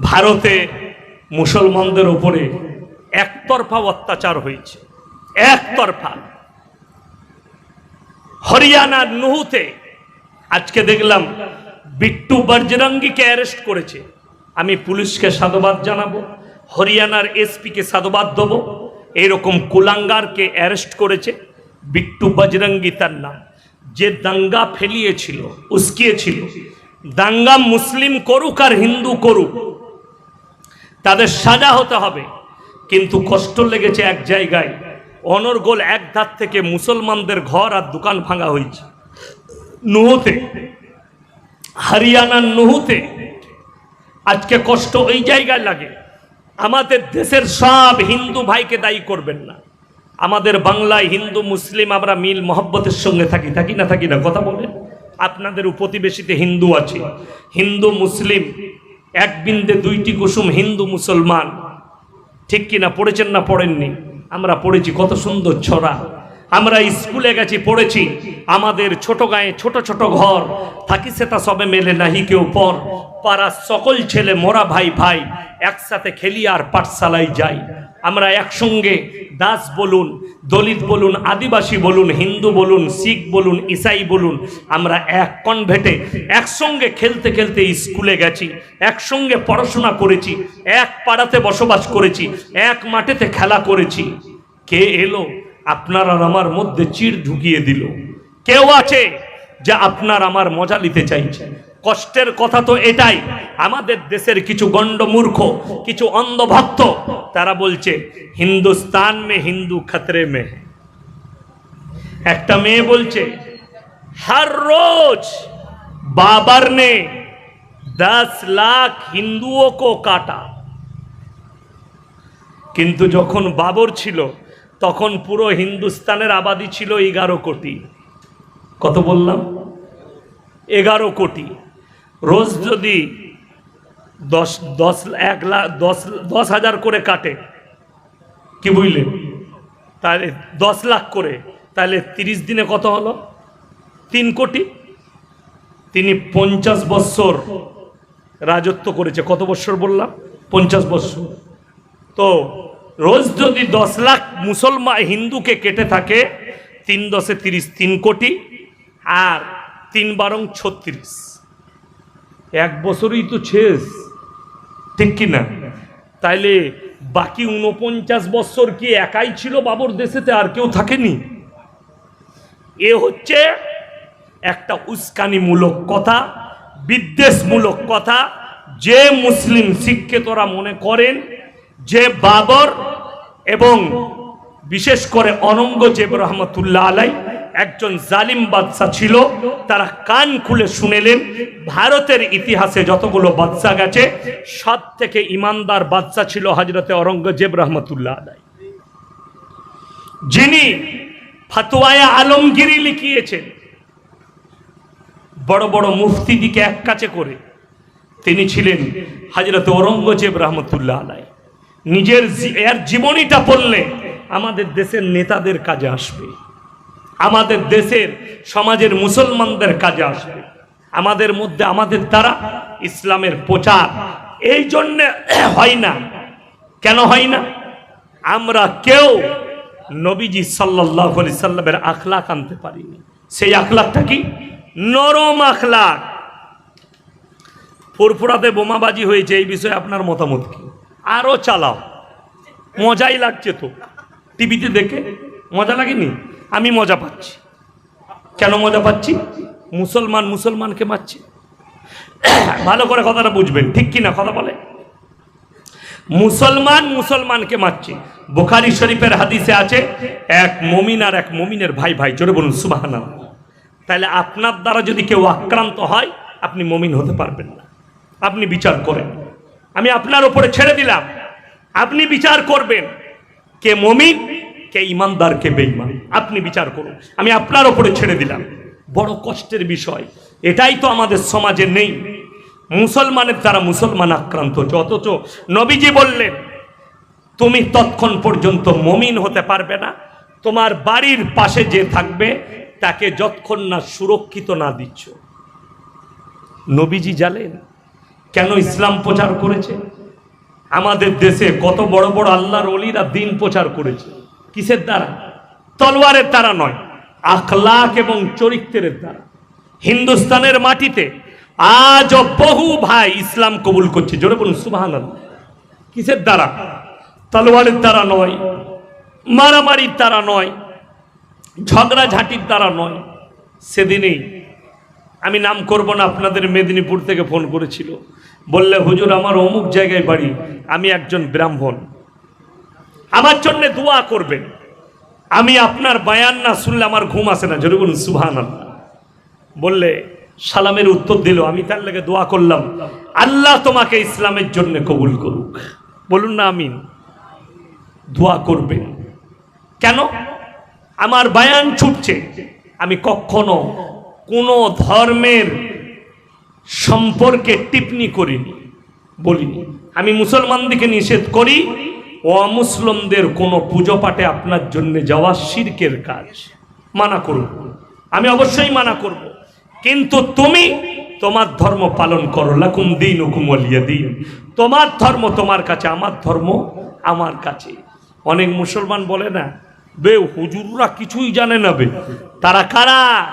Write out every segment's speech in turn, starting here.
ভারতে মুসলমানদের উপরে একতরফা অত্যাচার হয়েছে। একতরফা। হরিয়ানার নুহুতে আজকে দেখলাম বিট্টু বজরঙ্গিকে অ্যারেস্ট করেছে। আমি পুলিশকে সাধুবাদ জানাব, হরিয়ানার এসপিকে সাধুবাদ দেবো। এরকম কুলাঙ্গারকে অ্যারেস্ট করেছে বিট্টু বজরঙ্গি তার নাম। যে দাঙ্গা ফেলিয়েছিল, উস্কিয়েছিল, দাঙ্গা মুসলিম করুক আর হিন্দু করুক তাদের সাজা হতে হবে। কিন্তু কষ্ট লেগেছে এক জায়গায়। অনর্গোল এক ধার থেকে মুসলমানদের ঘর আর দোকান ভাঙা হয়েছে। নুহুতে, হরিয়ানার নুহুতে আজকে কষ্ট ওই জায়গায় লাগে। আমাদের দেশের সব হিন্দু ভাইকে দায়ী করবেন না। আমাদের বাংলায় হিন্দু, মুসলিম আমরা মিল, মহব্বতের সঙ্গে থাকি। থাকি না থাকি না, কথা বলেন। আপনাদের প্রতিবেশীতে হিন্দু আছে। হিন্দু, মুসলিম এক বিন্দে দুইটি কুসুম হিন্দু মুসলমান। ঠিক কিনা পড়েছেন না পড়েননি? আমরা পড়েছি, কত সুন্দর ছড়া। আমরা স্কুলে গেছি, পড়েছি। আমাদের ছোট গায়ে ছোট ছোট ঘর। থাকি সে তা সবে মেলে নাহি কেউ পর। পাড়ার সকল ছেলে, মোরা ভাই ভাই, একসাথে খেলি আর পাঠশালায় যাই। আমরা একসঙ্গে দাস বলুন, দলিত বলুন, আদিবাসী বলুন, হিন্দু বলুন, শিখ বলুন, ইসাই বলুন, আমরা এক কনভেটে একসঙ্গে খেলতে খেলতে স্কুলে গেছি, একসঙ্গে পড়াশোনা করেছি, এক পাড়াতে বসবাস করেছি, এক মাঠেতে খেলা করেছি। কে এলো? আপনার আমার মধ্যে চিড় ঢুকিয়ে দিল। কেউ আছে যে আপনার আমার মজা নিতে চাইছে? কষ্টের কথা তো এটাই। আমাদের দেশের কিছু গণ্ডমূর্খ কিছু অন্ধভক্ত, তারা বলছে, হিন্দুস্তান মে হিন্দু খতরে মে একটা মেয়ে বলছে, হর রোজ বাবার নে দশ লাখ হিন্দুও কো কাটা। কিন্তু যখন বাবর ছিল, তখন পুরো হিন্দুস্তানের আবাদি ছিল এগারো কোটি। কত বললাম? এগারো কোটি। রোজ যদি দশ দশ, এক লাখ দশ দশ হাজার করে কাটে, কি বুঝলে? তাহলে দশ লাখ করে, তাহলে তিরিশ দিনে কত হলো? তিন কোটি। তিনি পঞ্চাশ বৎসর রাজত্ব করেছে। কত বৎসর বললাম? পঞ্চাশ বৎসর তো রোজ যদি দশ লাখ মুসলমান হিন্দুকে কেটে থাকে, তিন দশে তিরিশ, তিন কোটি, আর তিন বারং ছত্রিশ। এক বছরই তো শেষ। ঠিক কি না তাইলে বাকি উনপঞ্চাশ বৎসর কি একাই ছিল বাবর দেশেতে আর কেউ থাকেনি? এ হচ্ছে একটা উস্কানিমূলক কথা, বিদ্বেষমূলক কথা। যে মুসলিম শিক্ষিতরা মনে করেন যে বাবর এবং বিশেষ করে অনঙ্গজেব রহমতুল্লাহ আলাই একজন জালিম বাদশা ছিল, তারা কান খুলে শুনেলেন, ভারতের ইতিহাসে যতগুলো বাদশা গেছে সব থেকে ইমানদার বাদশা ছিল হজরতে অরঙ্গজেব রহমতুল্লাহ আলাই যিনি ফতোয়ায় আলমগিরি লিখিয়েছেন, বড় বড় মুফতিদিকে এক কাছে করে, তিনি ছিলেন হাজরত ঔরঙ্গজেব রহমতুল্লাহ আলাই নিজের এর জীবনীটা পড়লে আমাদের দেশের নেতাদের কাজে আসবে। আমাদের দেশের, সমাজের মুসলমানদের কাজে আসবে। আমাদের মধ্যে, আমাদের দ্বারা ইসলামের প্রচার। এই জন্যে হয় না। কেন হয় না? আমরা কেউ নবীজি সাল্লাহ সাল্লামের আখলাক আনতে পারিনি। সেই আখলাকটা কি? নরম আখলাক। ফুরফুরাতে বোমাবাজি হয়েছে, এই বিষয়ে আপনার মতামত কি? আরও চালাও। মজাই লাগছে তো। টিভিতে দেখে মজা লাগেনি? আমি মজা পাচ্ছি। কেন মজা পাচ্ছি? মুসলমান মুসলমানকে মারছে। ভালো করে কথাটা বুঝবেন, ঠিক কি না কথা বলে? মুসলমান মুসলমানকে মারছে। বোখারি শরীফের হাদিসে আছে, এক মমিন আর এক মমিনের ভাই ভাই, জোরে বলুন সুবাহানা তাহলে আপনার দ্বারা যদি কেউ আক্রান্ত হয়, আপনি মমিন হতে পারবেন না। আপনি বিচার করেন। আমি আপনার ওপরে ছেড়ে দিলাম। আপনি বিচার করবেন। কে মমিন, কে ইমানদার, কে বেঈমান। আপনি বিচার করুন। আমি আপনার ওপরে ছেড়ে দিলাম। বড় কষ্টের বিষয়। এটাই তো আমাদের সমাজে নেই। মুসলমানের দ্বারা মুসলমান আক্রান্ত। হচ্ছে অথচ নবীজি বললেন, তুমি তৎক্ষণ পর্যন্ত মমিন হতে পারবে না। তোমার বাড়ির পাশে যে থাকবে, তাকে যতক্ষণ না সুরক্ষিত না দিচ্ছ। নবীজি জানেন, কেন ইসলাম প্রচার করেছে? আমাদের দেশে কত বড় বড় আল্লাহর অলিরা দিন প্রচার করেছে। কিসের দ্বারা? তলোয়ারের দ্বারা নয়, আখলাক এবং চরিত্রের দ্বারা। হিন্দুস্তানের মাটিতে আজও বহু ভাই ইসলাম কবুল করছে। জোরে বলুন সুবাহান কিসের দ্বারা? তলোয়ারের দ্বারা নয়, মারামারির দ্বারা নয় ঝগড়া ঝগড়াঝাটির দ্বারা নয়। সেদিনেই আমি নাম করব না, আপনাদের মেদিনীপুর থেকে ফোন করেছিল। বললে, হুজুর, আমার অমুক জায়গায় বাড়ি, আমি একজন ব্রাহ্মণ। আমার জন্যে দোয়া করবেন। আমি আপনার বায়ান না শুনলে আমার ঘুম আসে না। বলুন সুহান বললে, সালামের উত্তর দিল, আমি তার লেগে দোয়া করলাম, আল্লাহ তোমাকে ইসলামের জন্য কবুল করুক। বলুন না, আমিন। দোয়া করবেন। কেন? আমার বায়ান ছুটছে। আমি কখনো কোনো ধর্মের সম্পর্কে টিপ্পনি করিনি, বলিনি। আমি মুসলমানদেরকে নিষেধ করি অমুসলিমদের কোনো পুজো পাঠে আপনার জন্য যাওয়া শিরকের কাজ। মানা করব আমি অবশ্যই মানা করব। কিন্তু তুমি তোমার ধর্ম পালন করো। লাকুম দিন হুকুম দিন। তোমার ধর্ম তোমার কাছে, আমার ধর্ম আমার কাছে। অনেক মুসলমান বলে না, বে, হুজুররা কিছুই জানে না বে। তারা কারা?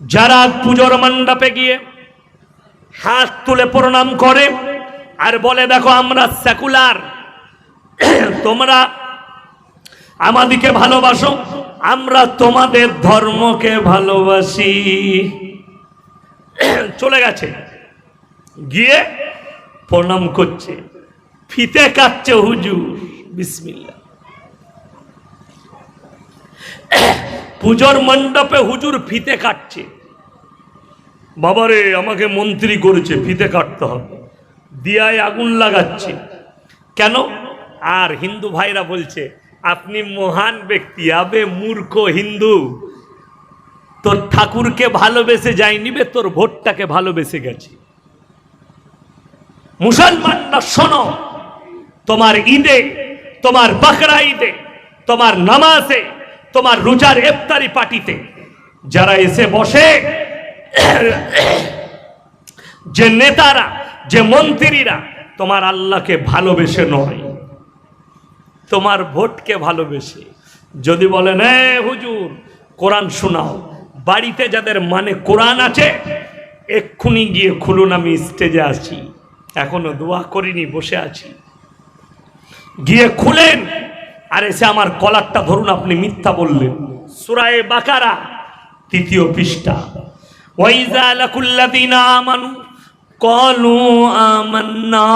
যারা পুজোর মণ্ডপে গিয়ে হাত তুলে প্রণাম করে আর বলে দেখো, আমরা সেকুলার তোমরা আমাদিকে ভালোবাসো, আমরা তোমাদের ধর্মকে ভালোবাসি। চলে গেছে। গিয়ে প্রণাম করছে। ফিতে কাটছে হুজুর বিসমিল্লা পুজোর মণ্ডপে হুজুর ফিতে কাটছে। বাবারে, আমাকে মন্ত্রী করেছে, ফিতে কাটতে হবে। দিয়ায় আগুন লাগাচ্ছে। কেন? আর হিন্দু ভাইরা বলছে, আপনি মহান ব্যক্তি, আবে মূর্খ হিন্দু। তোর ঠাকুরকে ভালোবেসে যায়নি বে, তোর ভোটটাকে ভালোবেসে গেছে। মুসলমানরা শোনো, তোমার ঈদে, তোমার বাকরা ঈদে, তোমার নামাজে, তোমার রোজার ইফতারি পার্টিতে যারা এসে বসে, যে নেতারা যে মন্ত্রীরা তোমার আল্লাহকে ভালোবেসে নয়, তোমার ভোটকে ভালোবেসে। যদি বলেন, এ হুজুর, কোরআন শোনাও। বাড়িতে যাদের মানে কোরআন আছে, এক্ষুনি গিয়ে খুলুন, আমি স্টেজে আছি। এখনও দোয়া করিনি, বসে আছি। গিয়ে খুলেন, আর এসে আমার কলারটা ধরুন, আপনি মিথ্যা বললেন। সুরায়ে বাকারা, তৃতীয় পৃষ্ঠা। ওয়াইজা লাকুল্লাযিনা আমানু قالوا آمنا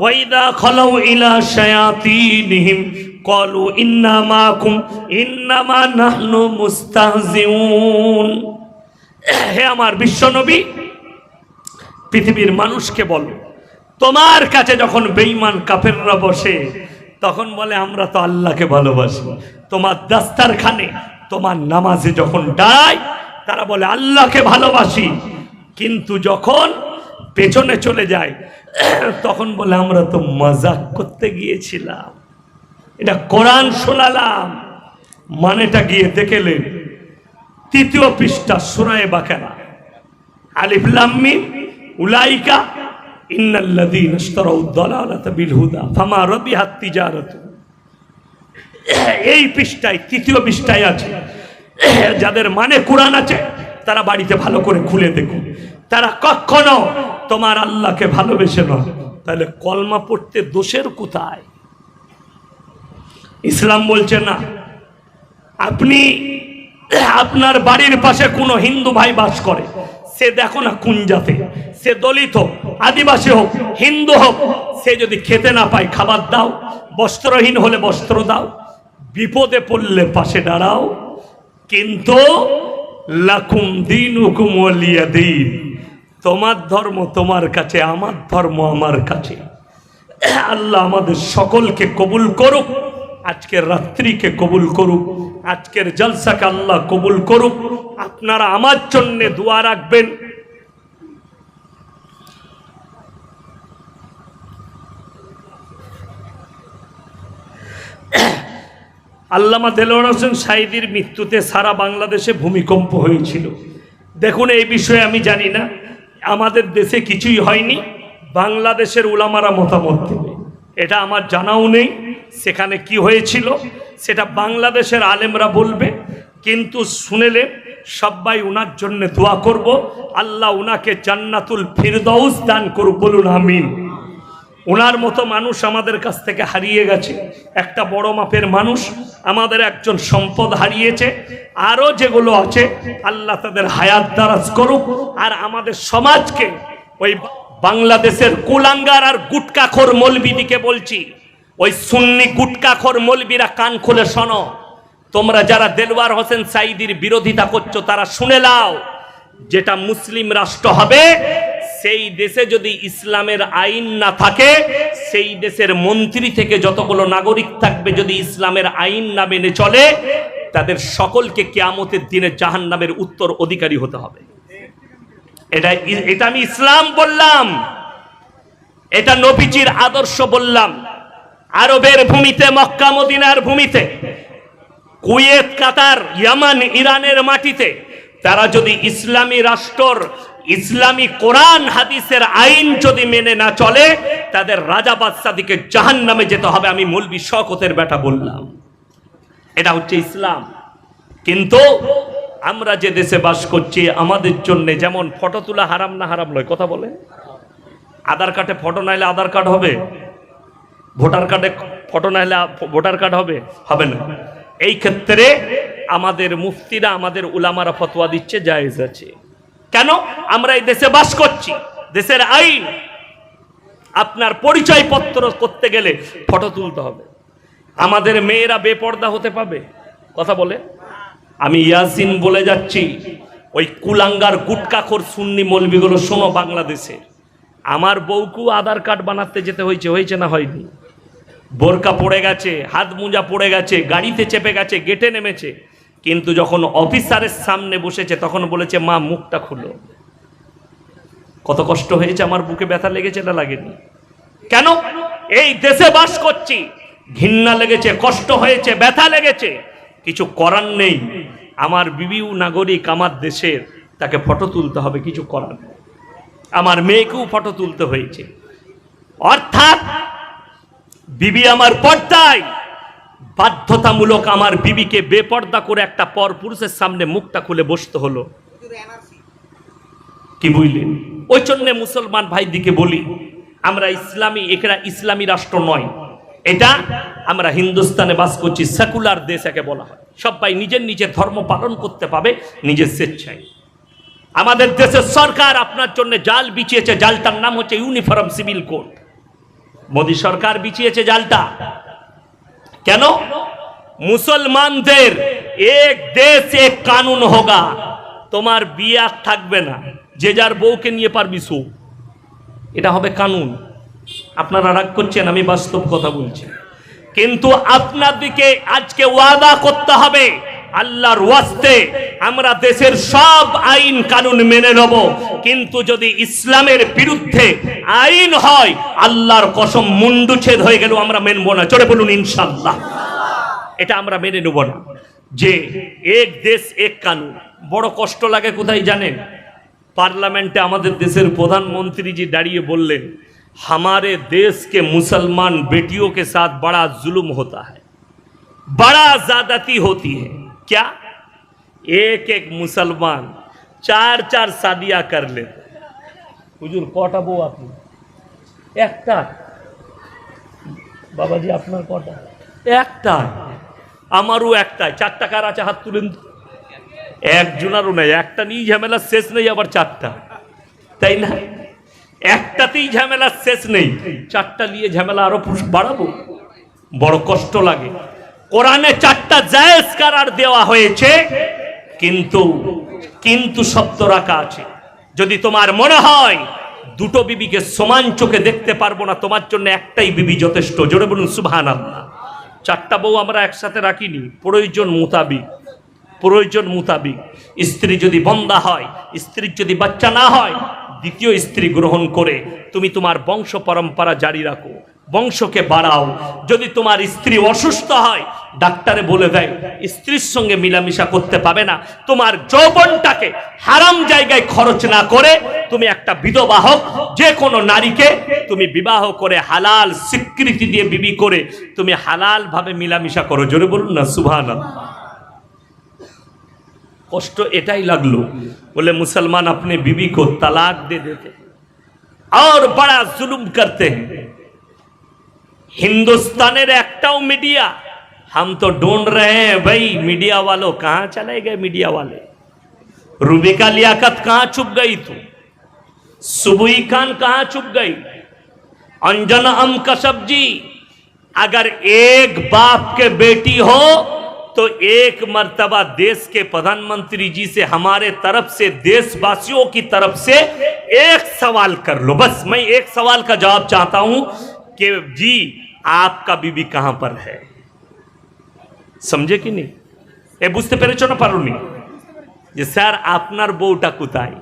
وإذا خلوا إلى شياطينهم قالوا إنا معكم إنما نحن مستهزئون হে আমার বিশ্বনবী পৃথিবীর মানুষকে বলো তোমার কাছে যখন বেঈমান কাফেররা বসে তখন বলে আমরা তো আল্লাহকে ভালোবাসি তোমার দাস্তারখানে তোমার নামাজে যখন ডাই তারা বলে আল্লাহকে ভালোবাসি কিন্তু যখন পেছনে চলে যায় তখন বলে, আমরা তো মজাক করতে গিয়েছিলাম। এটা কোরআন শোনালাম। মানেটা গিয়ে দেখেলেন, তৃতীয় পৃষ্ঠা সুরায় বাকারা। আলিফ লাম উলাইকা ইন্নাল্লাযীনা ইশতারাউ দালালাতা বিল হুদা ফামা রাবিহাত তিজারাতু। এই পৃষ্ঠায়, তৃতীয় পৃষ্ঠায় আছে, যাদের মানে কোরআন আছে, তারা বাড়িতে ভালো করে খুলে দেখুন। তারা কখনো তোমার আল্লাহকে ভালোবেসে নয়। তাহলে কলমা পড়তে দোষের কোথায়? ইসলাম বলছে না। আপনি আপনার বাড়ির পাশে কোনো হিন্দু ভাই বাস করে। সে দেখো না কোন জাতে। সে দলিত হোক, আদিবাসী হোক, হিন্দু হোক, সে যদি খেতে না পায় খাবার দাও, বস্ত্রহীন হলে বস্ত্র দাও, বিপদে পড়লে পাশে দাঁড়াও। কিন্তু লাকুম দিন হুকুম দিন তোমার ধর্ম তোমার কাছে, আমার ধর্ম আমার কাছে। আল্লাহ আমাদের সকলকে কবুল করুক, আজকের রাত্রিকে কবুল করুক, আজকের জলসাকে আল্লাহ কবুল করুক। আপনারা আমার জন্যে দোয়া রাখবেন। আল্লামা দেলোয়ার হোসেন সাইদির মৃত্যুতে সারা বাংলাদেশে ভূমিকম্প হয়েছিল। দেখুন, এই বিষয়ে আমি জানি না। আমাদের দেশে কিছুই হয়নি, বাংলাদেশের উলামারা মতামত দেবে। এটা আমার জানাও নেই, সেখানে কি হয়েছিল, সেটা বাংলাদেশের আলেমরা বলবে, কিন্তু শুনেলে সবাই উনার জন্য দোয়া করব, আল্লাহ উনাকে জান্নাতুল ফিরদৌস দান করুক, বলুন আমিন। ওনার মতো মানুষ আমাদের কাছ থেকে হারিয়ে গেছে। একটা বড় মাপের মানুষ আমাদের একজন সম্পদ হারিয়েছে। আরও যেগুলো আছে, আল্লাহ তাদের হায়াত দারাজ করুক আর আমাদের সমাজকে ওই বাংলাদেশের কুলাঙ্গার আর গুটকাখোর মলবিদিকে বলছি, ওই সুন্নি গুটকাখোর মলবিরা কান খুলে শোনো। তোমরা যারা দেলওয়ার হোসেন সাইদির বিরোধিতা করছ, তারা শুনে লাও যেটা মুসলিম রাষ্ট্র হবে সেই দেশে যদি ইসলামের আইন না থাকে, সেই দেশের মন্ত্রী থেকে যতগুলো নাগরিক থাকবে যদি ইসলামের আইন না মেনে চলে, তাদের সকলকে কেয়ামতের দিনে জাহান নামের উত্তর অধিকারী হতে হবে। এটা এটা আমি ইসলাম বললাম, এটা নবীজির আদর্শ বললাম, আরবের ভূমিতে, মক্কা, মদিনার ভূমিতে, কুয়েত, কাতার, ইয়ামান, ইরানের মাটিতে, তারা যদি ইসলামী রাষ্ট্রর ইসলামী কোরআন, হাদিসের আইন যদি মেনে না চলে, তাদের রাজা বাদশাদিকে জাহান নামে যেতে হবে, আমি মৌলবি শকতের বেটা বললাম। এটা হচ্ছে ইসলাম। কিন্তু আমরা যে দেশে বাস করছি, আমাদের জন্য যেমন ফটো তোলা হারাম না হারাম নয়, কথা বলে আধার কার্ডে ফটো নাইলে আধার কার্ড হবে, ভোটার কার্ডে ফটো নাইলে ভোটার কার্ড হবে হবে না। এই ক্ষেত্রে আমাদের মুফতিরা, আমাদের উলামারা ফতোয়া দিচ্ছে, জায়েজ আছে। কেন? আমরা এই দেশে বাস করছি। দেশের আইন। আপনার পরিচয় পত্র করতে গেলে ফটো তুলতে হবে। আমাদের মেয়েরা বেপর্দা হতে পাবে কথা বলে। আমি ইয়াসিন বলে যাচ্ছি, ওই কুলাঙ্গার গুটকাখোর সুন্নি মলবিগুলো শোনো বাংলাদেশে। আমার বউকু আধার কার্ড বানাতে যেতে হয়েছে হয়েছে না হয়নি? বোরকা পড়ে গেছে, হাত মোজা পড়ে গেছে, গাড়িতে চেপে গেছে, গেটে নেমেছে। কিন্তু যখন অফিসারের সামনে বসেছে, তখন বলেছে, মা, মুখটা খুলো। কত কষ্ট হয়েছে, আমার বুকে ব্যথা লেগেছে না লাগেনি? কেন? এই দেশে বাস করছি। ঘৃণা লেগেছে, কষ্ট হয়েছে, ব্যথা লেগেছে। কিছু করার নেই। আমার বিবিউ নাগরিক আমার দেশের, তাকে ফটো তুলতে হবে, কিছু করার। আমার মেয়েকেও ফটো তুলতে হয়েছে। অর্থাৎ, বিবি আমার পর্দায়। বাধ্যতামূলক আমার বিবিকে বেপর্দা করে একটা পর পুরুষের সামনে মুখটা খুলে বসতে হলো। কি বুঝলেন? ওই জন্য মুসলমান ভাইদিকে বলি, আমরা ইসলামী এখানে ইসলামী রাষ্ট্র নয়। এটা আমরা হিন্দুস্তানে বাস করছি, সেকুলার দেশ একে বলা হয়। সবাই নিজের নিজের ধর্ম পালন করতে পাবে, নিজের স্বেচ্ছায়। আমাদের দেশের সরকার আপনার জন্য জাল বিছিয়েছে, জালটার নাম হচ্ছে ইউনিফর্ম সিভিল কোড মোদী সরকার বিছিয়েছে জালটা। কেন? মুসলমানদের এক দেশ, এক কানুন হোগা। তোমার বিয়ে থাকবে না। যে যার বউকে নিয়ে পারবি সু এটা হবে কানুন। আপনারা রাগ করছেন, আমি বাস্তব কথা বলছি। কিন্তু আপনাদেরকে আজকে ওয়াদা করতে হবে। আল্লাহর ওয়াস্তে আমরা দেশের সব আইন কানুন মেনে নেব কিন্তু যদি ইসলামের বিরুদ্ধে আইন হয় আল্লাহর কসম মুন্ডুচ্ছেদ হয়ে গেল আমরা মেনব না চলে বলুন ইনশাল্লাহ এটা আমরা মেনে নেব না যে এক দেশ এক কানুন বড় কষ্ট লাগে কোথায় জানেন পার্লামেন্টে আমাদের দেশের প্রধানমন্ত্রীজি দাঁড়িয়ে বললেন हमारे देश के मुसलमान बेटियों के साथ बड़ा जुल्म होता है बड़ा ज्यादती होती है क्या एक एक मुसलमान चार चार शादियां कर लेते হুজুর কটা বউ আপনি একটা বাবাজি আপনার কটা একটা আমারও একটাই চারটা কার আছে হাত তুলেন তো। একজনারও নেই একটা নিয়ে ঝামেলা শেষ নেই আবার চারটা তাই না একটাতেই ঝামেলার শেষ নেই চারটা নিয়ে ঝামেলা আরো পুরুষ বাড়াবো বড় কষ্ট লাগে কোরআনে চারটা জায়েজ কারার দেওয়া হয়েছে, কিন্তু কিন্তু শব্দ রাখা আছে। যদি তোমার মনে হয় দুটো বিবিকে সমান চোখে দেখতে পারব না, তোমার জন্য একটাই বিবি যথেষ্ট। জোরে বলুন সুবহান আল্লাহ চারটা বউ আমরা একসাথে রাখিনি, প্রয়োজন মোতাবিক প্রয়োজন মোতাবিক। স্ত্রী যদি বন্দা হয় স্ত্রীর যদি বাচ্চা না হয়, দ্বিতীয় স্ত্রী গ্রহণ করে তুমি তোমার বংশ পরম্পরা জারি রাখো, বংশকে বাড়াও। যদি তোমার স্ত্রী অসুস্থ হয় ডাক্তারে বলে দেয়, স্ত্রীর সঙ্গে মিলামিশা করতে পাবে না। তোমার যৌবনটাকে হারাম জায়গায় খরচ না করে তুমি একটা বিধবা হোক, যে কোনো নারীকে তুমি বিবাহ করে হালাল স্বীকৃতি দিয়ে বিবি করে তুমি হালালভাবে মিলামিশা করো। জোরে বলুন না সুভান কষ্ট এটাই লাগল। বলে, মুসলমান, আপনি বিবি কো তালাক দে দেতে আর বড়া জুলুম করতে হিন্দুস্তানের একটাও মিডিয়া हम तो ढूंढ रहे हैं, भाई, मीडिया वालों, कहाँ चले गए मीडिया वाले? रूबिका लियाकत कहाँ छुप गई तू? सुबुई खान कहाँ छुप गई? अंजन अम कसब जी, अगर एक बाप के बेटी हो तो एक मर्तबा देश के प्रधानमंत्री जी से, हमारे तरफ़ से, देशवासियों की तरफ़ से एक सवाल कर लो। बस, मैं एक सवाल का जवाब चाहता हूँ कि जी, आपका बीबी कहाँ पर है? সমঝে কি নি এ বুঝতে পেরেছ না পারুনি যে স্যার আপনার বউটা কোথায়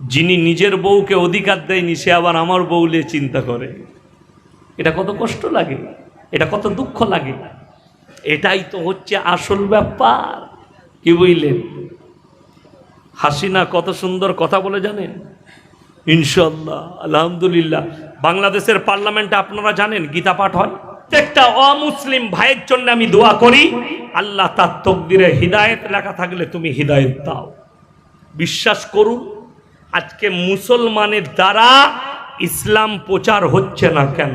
যিনি নিজের বউকে অধিকার দেয়নি সে আবার আমার বউ নিয়ে চিন্তা করে এটা কত কষ্ট লাগে, এটা কত দুঃখ লাগে। এটাই তো হচ্ছে আসল ব্যাপার। কি বুঝলেন হাসিনা কত সুন্দর কথা বলে জানেন? ইনশাল্লাহ আলহামদুলিল্লাহ। বাংলাদেশের পার্লামেন্টে আপনারা জানেন, গীতা পাঠ হয়? প্রত্যেকটা অমুসলিম ভাইয়ের জন্য আমি দোয়া করি। আল্লাহ তার তকদিরে হৃদায়ত লেখা থাকলে তুমি হৃদায়ত দাও। বিশ্বাস করুন, আজকে মুসলমানের দ্বারা ইসলাম প্রচার হচ্ছে না কেন?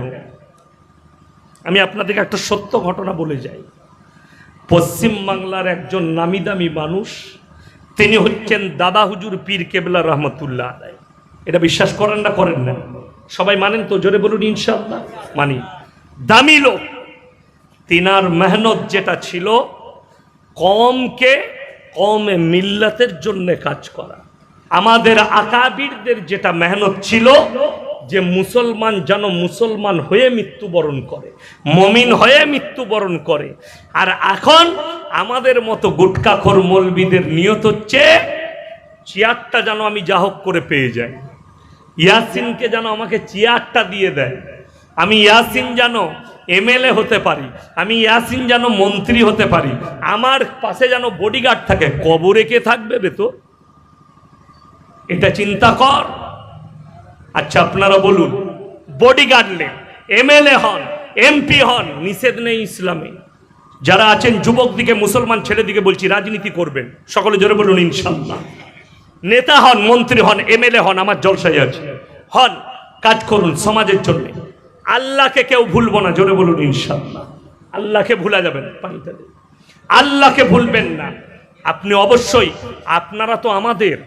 আমি আপনাদেরকে একটা সত্য ঘটনা বলে যাই। পশ্চিম বাংলার একজন নামি দামি মানুষ, তিনি হচ্ছেন দাদা হুজুর পীর কেবলা রহমতুল্লাহ আলাই। এটা বিশ্বাস করেন না করেন না? সবাই মানেন তো? জোরে বলুন ইনশাল্লাহ মানি। দামি লোক। তিনার মেহনত যেটা ছিল, কমকে কমে মিল্লাতের জন্য কাজ করা। আমাদের আকাবিরদের যেটা মেহনত ছিল, যে মুসলমান যেন মুসলমান হয়ে মৃত্যুবরণ করে, মমিন হয়ে মৃত্যুবরণ করে। আর এখন আমাদের মতো গুটকাখোর মলবিদের নিয়ত হচ্ছে, চেয়ারটা যেন আমি যা হোক করে পেয়ে যাই। ইয়াসিনকে যেন আমাকে চেয়ারটা দিয়ে দেয়। আমি ইয়াসিন যেন এমএলএ হতে পারি, আমি ইয়াসিন যেন মন্ত্রী হতে পারি, আমার পাশে যেন বডিগার্ড থাকে, কবরে কে থাকবে বে তো এটা চিন্তা কর। আচ্ছা আপনারা বলুন বডিগার্ড নেন এমএলএ হন এমপি হন, নিষেধ নেই ইসলামে। যারা আছেন যুবক দিকে, মুসলমান ছেলে দিকে বলছি, রাজনীতি করবেন। সকলে জোরে বলুন ইনশাল্লাহ নেতা হন, মন্ত্রী হন, এমএলএ হন, আমার জলসাই আছে। হন, কাজ করুন সমাজের জন্য। আল্লাহকে কেউ ভুলবো না, জোরে বলুন ইনশাল্লাহ আল্লাহকে ভুলা যাবেন পানিতে। আল্লাহকে ভুলবেন না। আপনি অবশ্যই, আপনারা তো আমাদের।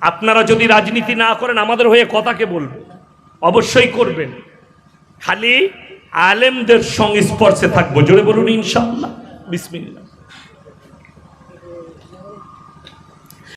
আপনারা যদি রাজনীতি না করেন, আমাদের হয়ে কথাকে বলবেন। অবশ্যই করবেন। খালি আলেমদের সংস্পর্শে থাকব। জোরে বলুন ইনশাল্লাহ বিসমিল্লাহ।